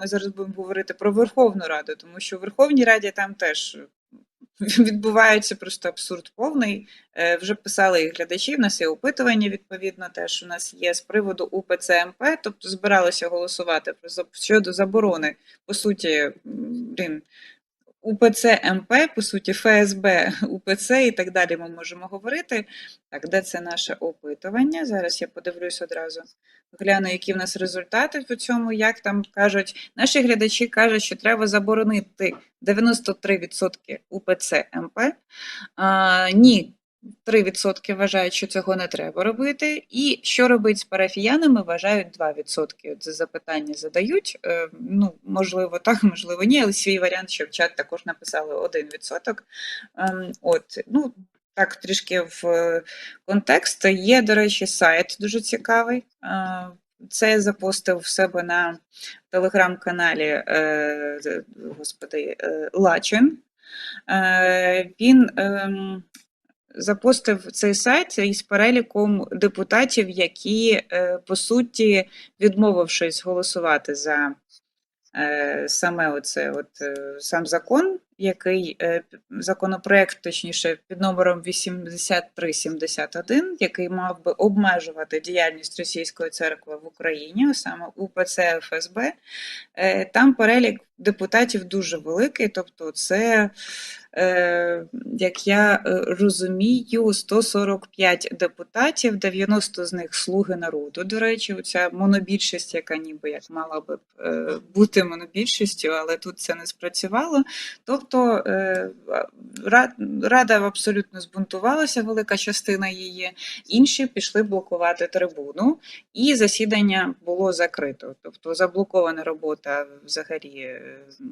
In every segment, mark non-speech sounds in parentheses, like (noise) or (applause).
Ми зараз будемо говорити про Верховну Раду, тому що в Верховній Раді там теж (laughs) відбувається просто абсурд повний. Е, Вже писали і глядачі, в нас є опитування, відповідно, теж у нас є з приводу УПЦ МП, тобто збиралися голосувати щодо заборони, по суті, блін, УПЦ МП, по суті, ФСБ, (laughs) УПЦ і так далі ми можемо говорити. Так, де це наше опитування? Зараз я подивлюсь одразу. Гляну, які в нас результати по цьому, як там кажуть. Наші глядачі кажуть, що треба заборонити 93% УПЦ МП. А, ні, 3% вважають, що цього не треба робити. І що робить з парафіянами, вважають 2%. Це запитання задають. Е, Ну, можливо, так, (laughs) можливо, ні, але свій варіант, що в чат також написали 1%. Ем, От, ну, так, трішки в е, контекст. Є, до речі, сайт дуже цікавий. Е, Це я запостив в себе на телеграм-каналі господи, Лачин. Він запостив цей сайт із переліком депутатів, які, е, по суті, відмовившись голосувати за е, саме оце, от, е, сам закон, який законопроект, точніше, під номером 8371, який мав би обмежувати діяльність російської церкви в Україні, саме УПЦ ФСБ, там перелік депутатів дуже великий, тобто це, як я е, розумію, 145 депутатів, 90 з них слуги народу. До речі, оця монобільшість, яка ніби як мала би е, бути монобільшістю, але тут це не спрацювало. Тобто е, рада абсолютно збунтувалася, велика частина її. Інші пішли блокувати трибуну, і засідання було закрито. Тобто заблокована робота взагалі е, е,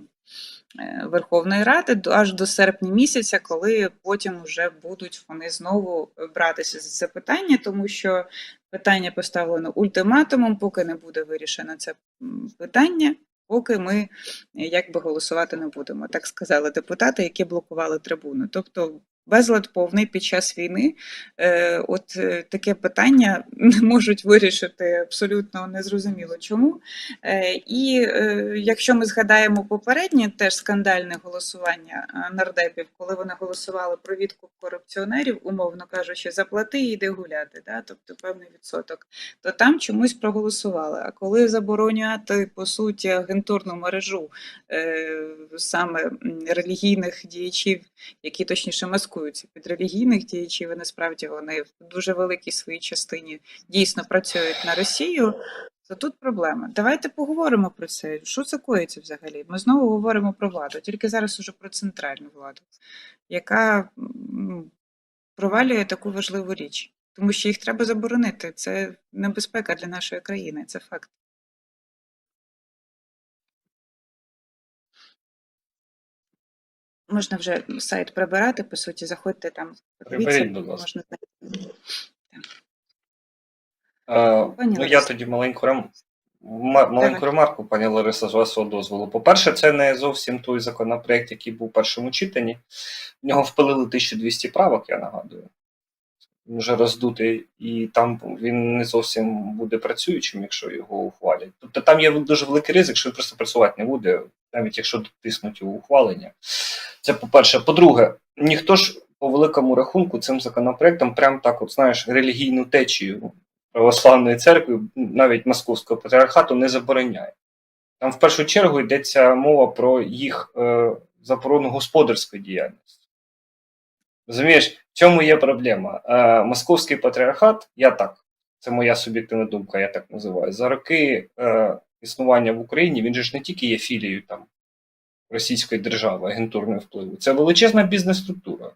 Верховної Ради аж до серпня місяця, коли потім вже будуть вони знову братися за це питання, тому що питання поставлено ультиматумом, поки не буде вирішено це питання. Поки ми е, якби голосувати не будемо, так сказали депутати, які блокували трибуну. Тобто безлад повний під час війни. Е, от е, таке питання не (laughs) можуть вирішити абсолютно незрозуміло чому. Е, і якщо ми згадаємо попереднє теж скандальне голосування нардепів, коли вони голосували про відкуп корупціонерів, умовно кажучи, заплати і йди гуляти, да? тобто певний відсоток, то там чомусь проголосували. А коли заборонювати по суті агентурну мережу саме релігійних діячів, які точніше маскуються під релігійних діячів, і насправді вони в дуже великій своїй частині дійсно працюють на Росію. То тут проблема. Давайте поговоримо про це. Що це коїться взагалі? Ми знову говоримо про владу, тільки зараз уже про центральну владу, яка провалює таку важливу річ. Тому що їх треба заборонити. Це небезпека для нашої країни, це факт. Можна вже сайт прибирати, по суті, заходьте там, Приберіть, будь ласка. можна. Е, ну, я тоді маленьку, рем... маленьку ремарку, пані Лариса, з вашого дозволу. По-перше, це не зовсім той законопроект, який був у першому читанні. В нього впилили 1200 правок, я нагадую. Вже роздутий, і там він не зовсім буде працюючим, якщо його ухвалять. Тобто там є дуже великий ризик, що він просто працювати не буде, навіть якщо дотиснуть його ухвалення. Це по-перше. По-друге, ніхто ж по великому рахунку цим законопроектом, прям так, от знаєш, релігійну течію православної церкви, навіть московського патріархату, не забороняє. Там в першу чергу йдеться мова про їх е, заборону господарської діяльності. Розумієш, в чому є проблема? Е, московський патріархат, я так, це моя суб'єктивна думка, я так називаю. За роки е, існування в Україні він же ж не тільки є філією там російської держави, агентурного впливу, це величезна бізнес-структура.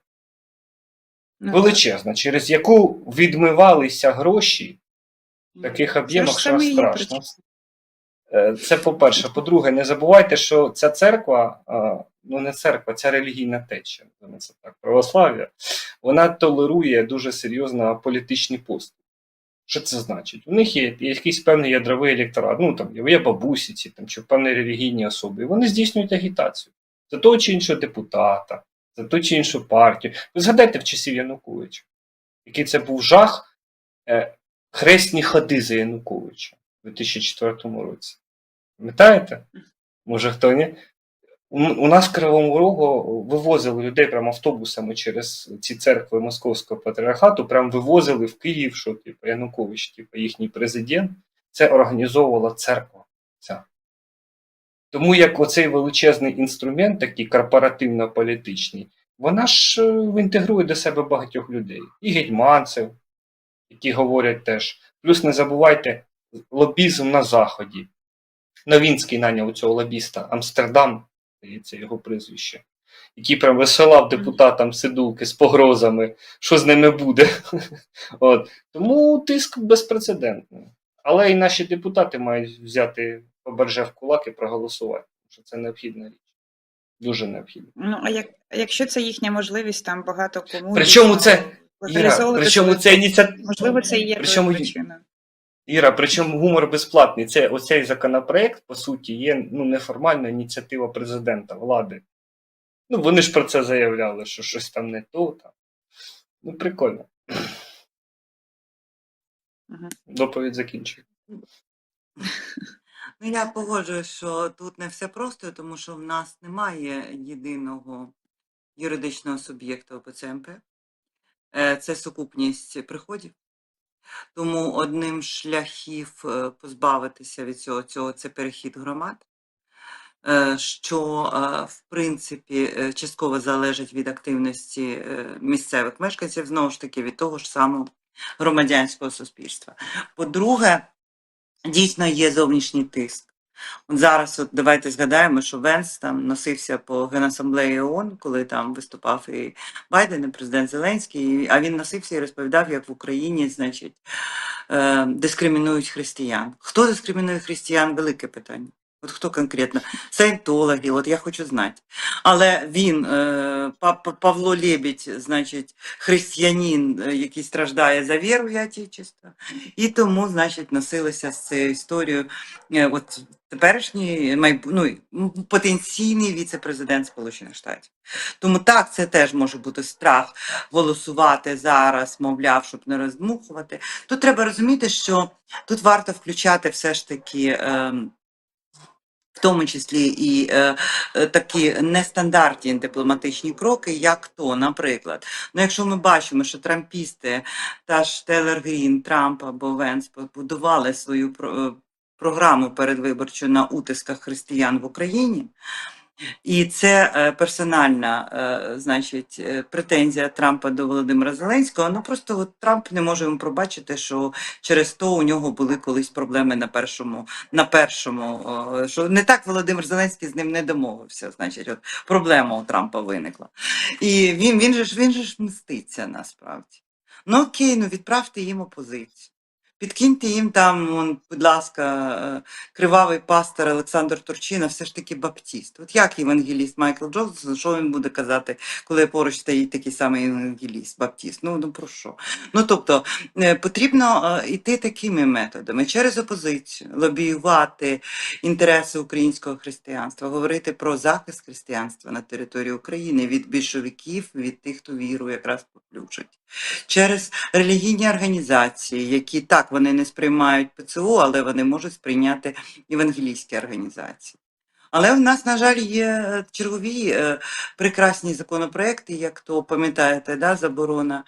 Ну, величезна, через яку відмивалися гроші в таких об'ємах, що аж страшно. Е, Це по-перше. По-друге, не забувайте, що ця церква, е, ну не церква, ця релігійна течія, це так, православ'я, вона толерує дуже серйозно політичні поступи. Що це значить? У них є якийсь певний ядровий електорат, ну там є бабусі ці там, чи певні релігійні особи, і вони здійснюють агітацію за того чи іншого депутата, за ту чи іншу партію. Ви згадайте в часів Януковича, який це був жах, е, хресні ходи за Януковича у 2004 році. Пам'ятаєте? Може, хто ні? У, нас в Кривому Рогу вивозили людей прямо автобусами через ці церкви Московського патріархату, прям вивозили в Київ, що типу, Янукович, типу, їхній президент, це організовувала церква. Ця. Тому як оцей величезний інструмент, такий корпоративно-політичний, вона ж е, інтегрує до себе багатьох людей. І гетьманців, які говорять теж. Плюс не забувайте лобізм на Заході. Новінський наняв цього лобіста Амстердам, здається, його прізвище, який прям висилав депутатам сидулки з погрозами, що з ними буде. (laughs) От. Тому тиск безпрецедентний. Але і наші депутати мають взяти поберже в кулак і проголосувати, тому що це необхідна річ. Дуже необхідно. Ну, а як, якщо це їхня можливість, там багато кому. Причому це, Іра, причому це ініціатива. Можливо, це і є Причому причина. Іра, причому гумор безплатний. Це оцей законопроект, по суті, є ну, неформальна ініціатива президента, влади. Ну, вони ж про це заявляли, що щось там не то. Там. Ну, прикольно. Мгм. Доповідь закінчую. Ну, я погоджуюсь, що тут не все просто, тому що в нас немає єдиного юридичного суб'єкту ОПЦМП. Е, Це сукупність приходів. Тому одним з шляхів е, позбавитися від цього, цього це перехід громад, е, що, е, в принципі, частково залежить від активності місцевих мешканців, знову ж таки, від того ж самого громадянського суспільства. По-друге, дійсно є зовнішній тиск. От зараз, от давайте згадаємо, що Венс там носився по Генасамблеї ООН, коли там виступав і Байден, і президент Зеленський, а він носився і розповідав, як в Україні, значить, е, дискримінують християн. Хто дискримінує християн? Велике питання. От хто конкретно? Саєнтологи, от я хочу знати. Але він, е, Па- Па- Павло Лебідь, значить, християнин, е, який страждає за віру і отечество, і тому, значить, носилися з цією історією. е, От теперішній ну, потенційний віце-президент Сполучених Штатів. Тому так, це теж може бути страх голосувати зараз, мовляв, щоб не роздмухувати. Тут треба розуміти, що тут варто включати все ж таки. В тому числі і е, е, такі нестандартні дипломатичні кроки, як то, наприклад, ну якщо ми бачимо, що трампісти та ж Грін, Трамп або Венс побудували свою про- е, програму передвиборчу на утисках християн в Україні. І це е, персональна, е, значить, е, претензія Трампа до Володимира Зеленського. Ну просто от Трамп не може йому пробачити, що через то у нього були колись проблеми на першому, на першому, що не так Володимир Зеленський з ним не домовився. Значить, от проблема у Трампа виникла. І він, він же ж він же ж мститься насправді. Ну окей, ну відправте їм опозицію. Підкиньте їм там, он, будь ласка, е, кривавий пастор Олександр Турчина, все ж таки баптіст. От як євангеліст Майкл Джонсон, що він буде казати, коли поруч стоїть такий самий євангеліст, баптіст? Ну, ну про що? Ну тобто е, потрібно е, йти такими методами через опозицію, лобіювати інтереси українського християнства, говорити про захист християнства на території України від більшовиків, від тих, хто віру якраз поключить. Через релігійні організації, які так вони не сприймають ПЦУ, але вони можуть сприйняти євангелійські організації. Але в нас, на жаль, є е, чергові е, прекрасні законопроекти, як то пам'ятаєте, да, заборона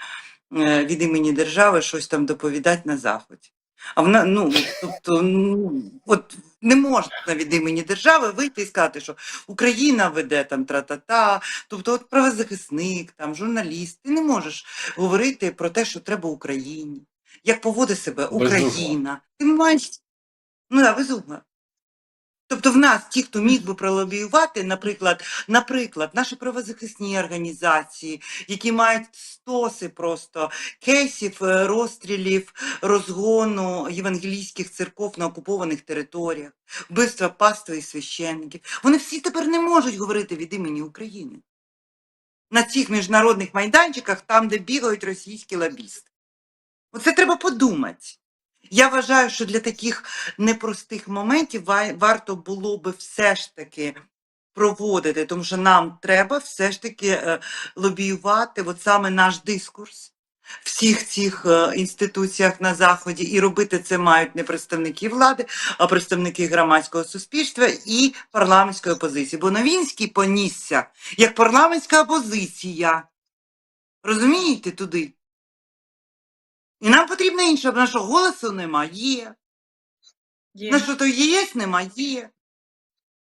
е, від імені держави щось там доповідати на заході. А вона, ну, тобто, ну, от не можна від імені держави вийти і сказати, що Україна веде там тра-та-та, тобто от правозахисник, там, журналіст, ти не можеш говорити про те, що треба Україні, як поводить себе Україна. Ти маєш, ну да, безумно. Тобто в нас ті, хто міг би пролобіювати, наприклад, наприклад, наші правозахисні організації, які мають стоси просто кейсів е, розстрілів, розгону євангелійських церков на окупованих територіях, вбивства пастви і священників, вони всі тепер не можуть говорити від імені України. На цих міжнародних майданчиках, там, де бігають російські лобісти. Оце треба подумати. Я вважаю, що для таких непростих моментів варто було би все ж таки проводити, тому що нам треба все ж таки е, лобіювати от саме наш дискурс, всіх цих е, інституціях на заході, і робити це мають не представники влади, а представники громадського суспільства і парламентської опозиції. Бо Новінський понісся як парламентська опозиція. Розумієте туди? І нам потрібно інше, бо нашого голосу нема, є. Є. На що то ЄС нема, є.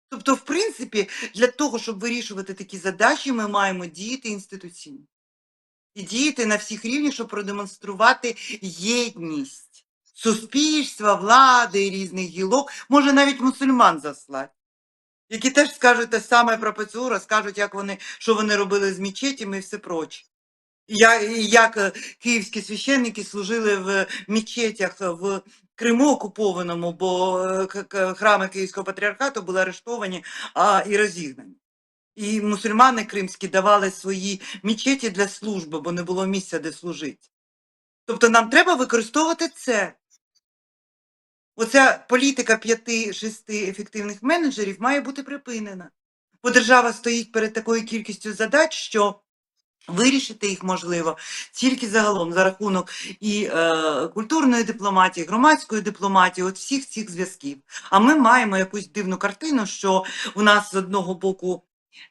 Тобто, в принципі, для того, щоб вирішувати такі задачі, ми маємо діяти інституційно. І діяти на всіх рівнях, щоб продемонструвати єдність суспільства, влади, різних гілок, може навіть мусульман заслати, які теж скажуть те саме про ПЦУ, розкажуть, як вони, що вони робили з мечетями і все проче. Я- як е, київські священники служили в мечетях в Криму окупованому, бо е, храми Київського патріархату були арештовані а, і розігнані. І мусульмани кримські давали свої мечеті для служби, бо не було місця, де служити. Тобто нам треба використовувати це. Оця політика п'яти-шести ефективних менеджерів має бути припинена. Бо держава стоїть перед такою кількістю задач, що вирішити їх можливо тільки загалом за рахунок і е, культурної дипломатії, громадської дипломатії, от всіх цих зв'язків. А ми маємо якусь дивну картину, що у нас з одного боку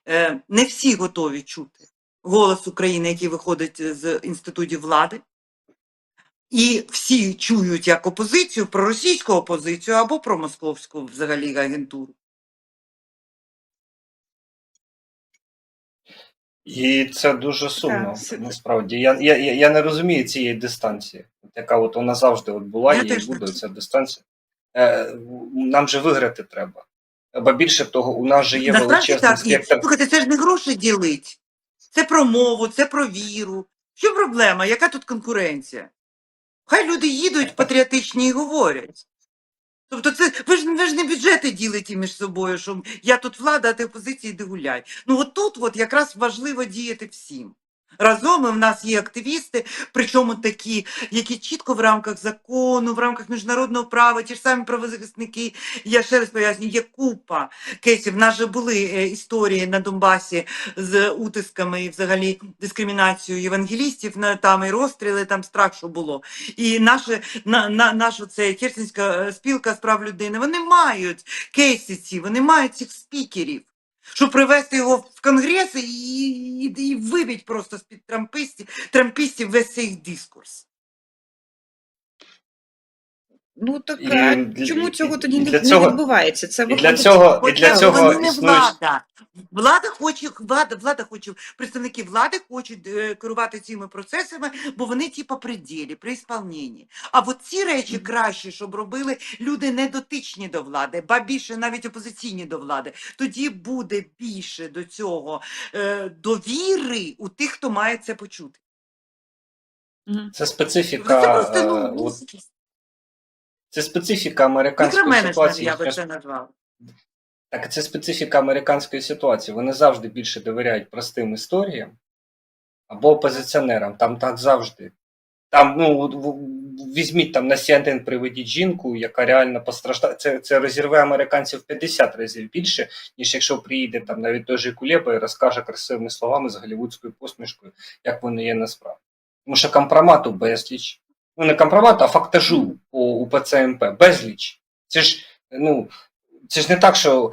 е, не всі готові чути голос України, який виходить з інститутів влади. І всі чують як опозицію, проросійську опозицію або про московську взагалі агентуру. І це дуже сумно. Так, Насправді. Я, я, я, не розумію цієї дистанції, яка от вона завжди от була Я і буде ця дистанція. Е, нам же виграти треба. Бо більше того, у нас же є величезний так, спектр. слухайте, це ж не гроші ділить. Це про мову, це про віру. Що проблема? Яка тут конкуренція? Хай люди їдуть патріотичні і говорять. Тобто, це ви ж ви ж не бюджети ділите між собою, що я тут влада, а ти опозиція, іди гуляй. Ну от тут от якраз важливо діяти всім. Разом і в нас є активісти, причому такі, які чітко в рамках закону, в рамках міжнародного права, ті ж самі правозахисники. Я ще раз поясню, є купа кейсів. В нас же були е, історії на Донбасі з утисками і взагалі дискримінацією євангелістів, там і розстріли, там страх, що було. І наше на, на наша це Херсонська е, спілка з прав людини. Вони мають кейси ці, вони мають цих спікерів. Щоб привести його в конгрес і, і, і вибить просто з-під трампистів, трампістів весь цей дискурс. Ну так І чому і- цього тоді не, для не цього- відбувається? Це і для цього- і для цього вони не влада. Влада хоче, влада, влада хоче, представники влади хочуть е, керувати цими процесами, бо вони типа при ділі, при ісполненні. А от ці речі краще, щоб робили люди не дотичні до влади, ба більше навіть опозиційні до влади. Тоді буде більше до цього е, довіри у тих, хто має це почути. Це специфіка. Це просто е, ну, от, це специфіка американської ситуації. я би це назвав. Так, це специфіка американської ситуації. Вони завжди більше довіряють простим історіям або опозиціонерам. Там так завжди. Там, ну, візьміть там на CNN приведіть жінку, яка реально постраждає. Це, це розірве американців в 50 разів більше, ніж якщо приїде там навіть той же Кулеба і розкаже красивими словами з голівудською посмішкою, як вони є насправді. Тому що компромату безліч. Ну, не компромату, а фактажу у, у ПЦМП безліч. Це ж, ну, це ж не так, що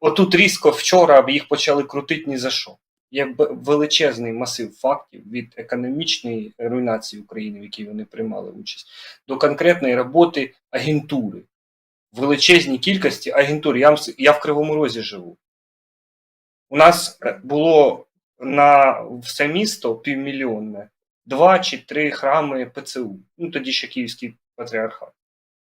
отут різко вчора їх почали крутити ні за що. Є величезний масив фактів від економічної руйнації України, в якій вони приймали участь, до конкретної роботи агентури. Величезній кількості агентур. Я, я в Кривому Розі живу. У нас е, було на все місто півмільйонне, два чи три храми ПЦУ. Ну тоді ще Київський патріархат.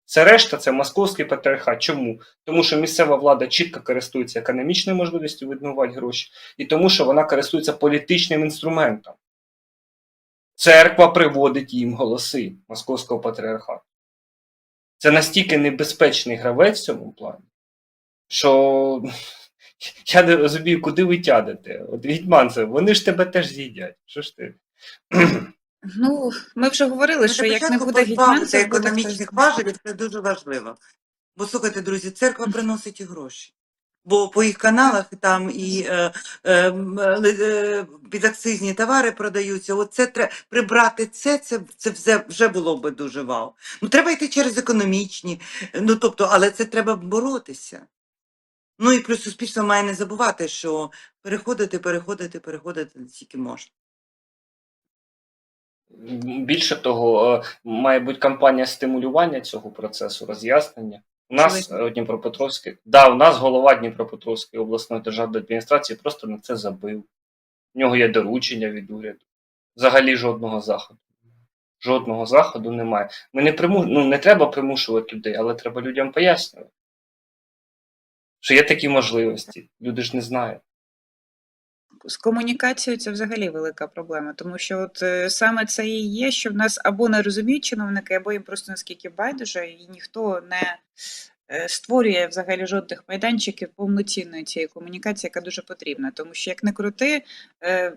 Це решта, це московський патріархат. Чому? Тому що місцева влада чітко користується економічною можливістю відмивати гроші, і тому, що вона користується політичним інструментом. Церква приводить їм голоси московського патріархату. Це настільки небезпечний гравець в цьому плані, що (laughs) я не розумію, куди ви тядете. От відьманце, вони ж тебе теж з'їдять. Що ж ти? (clears throat) Ну, ми вже говорили, що Ну, як не буде гетьманців, економічних важелів, це дуже важливо. Бо слухайте, друзі, церква приносить і гроші. Бо по їх каналах там і е, е, е, підакцизні товари продаються. Оце треба прибрати це, це, це вже, вже було би дуже вау. Ну треба йти через економічні, ну тобто, але це треба боротися. Ну і плюс суспільство має не забувати, що переходити, переходити, переходити тільки можна. Більше того, е, має бути кампанія стимулювання цього процесу, роз'яснення. У нас е, Дніпропетровський, да, у нас голова Дніпропетровської обласної державної адміністрації просто на це забив. У нього є доручення від уряду. Взагалі жодного заходу. Жодного заходу немає. Ми не приму... ну, не треба примушувати людей, але треба людям пояснювати, що є такі можливості. Люди ж не знають. З комунікацією це взагалі велика проблема, тому що от е, саме це і є, що в нас або не розуміють чиновники, або їм просто наскільки байдуже, і ніхто не е, створює взагалі жодних майданчиків повноцінної цієї комунікації, яка дуже потрібна. Тому що як не крути, е,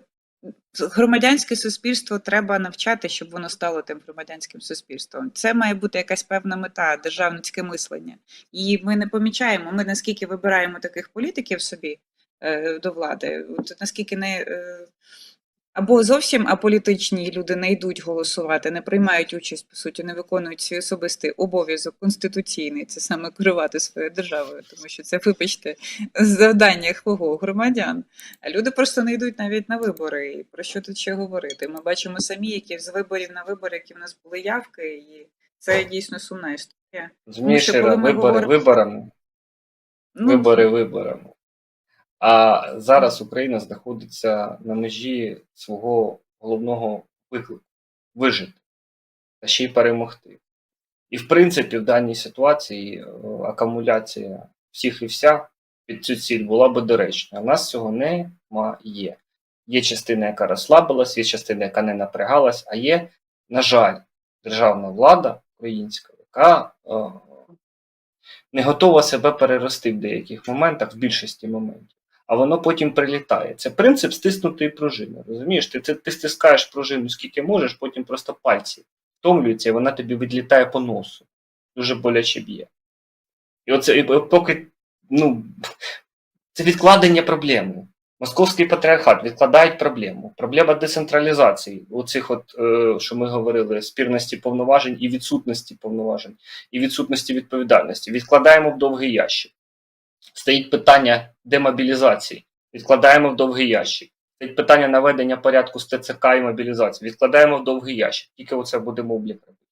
громадянське суспільство треба навчати, щоб воно стало тим громадянським суспільством. Це має бути якась певна мета, державницьке мислення. І ми не помічаємо, ми наскільки вибираємо таких політиків собі до влади, от наскільки не е, або зовсім аполітичні люди не йдуть голосувати, не приймають участь, по суті, не виконують свій особистий обов'язок конституційний, це саме керувати своєю державою, тому що це, вибачте, завдання кого громадян. А люди просто не йдуть навіть на вибори. І про що тут ще говорити? Ми бачимо самі, які з виборів на вибори, які в нас були явки, і це дійсно сумна історія. Ми вибори говоримо- виборами. Ну, вибори виборами. А зараз Україна знаходиться на межі свого головного виклику вижити та ще й перемогти. І, в принципі, в даній ситуації е, акумуляція всіх і вся під цю ціль була би доречна. У нас цього немає. Є частина, яка розслабилась, є частина, яка не напрягалась, а є, на жаль, державна влада українська, яка е, не готова себе перерости в деяких моментах, в більшості моментів. А воно потім прилітає. Це принцип стиснутої пружини. Розумієш, ти, ти, ти стискаєш пружину скільки можеш, потім просто пальці втомлюються, і вона тобі відлітає по носу. Дуже боляче б'є. І оце і поки ну, це відкладення проблеми. Московський патріархат відкладають проблему. Проблема децентралізації, оцих, от, е, що ми говорили, спірності повноважень і відсутності повноважень, і відсутності відповідальності. Відкладаємо в довгий ящик. Стоїть питання демобілізації. Відкладаємо в довгий ящик. Стоїть питання наведення порядку з ТЦК і мобілізації. Відкладаємо в довгий ящик. Тільки оце будемо облік робити.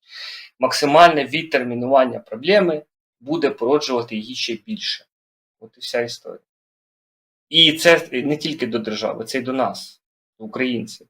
Максимальне відтермінування проблеми буде породжувати її ще більше. От і вся історія. І це не тільки до держави, це й до нас, українців.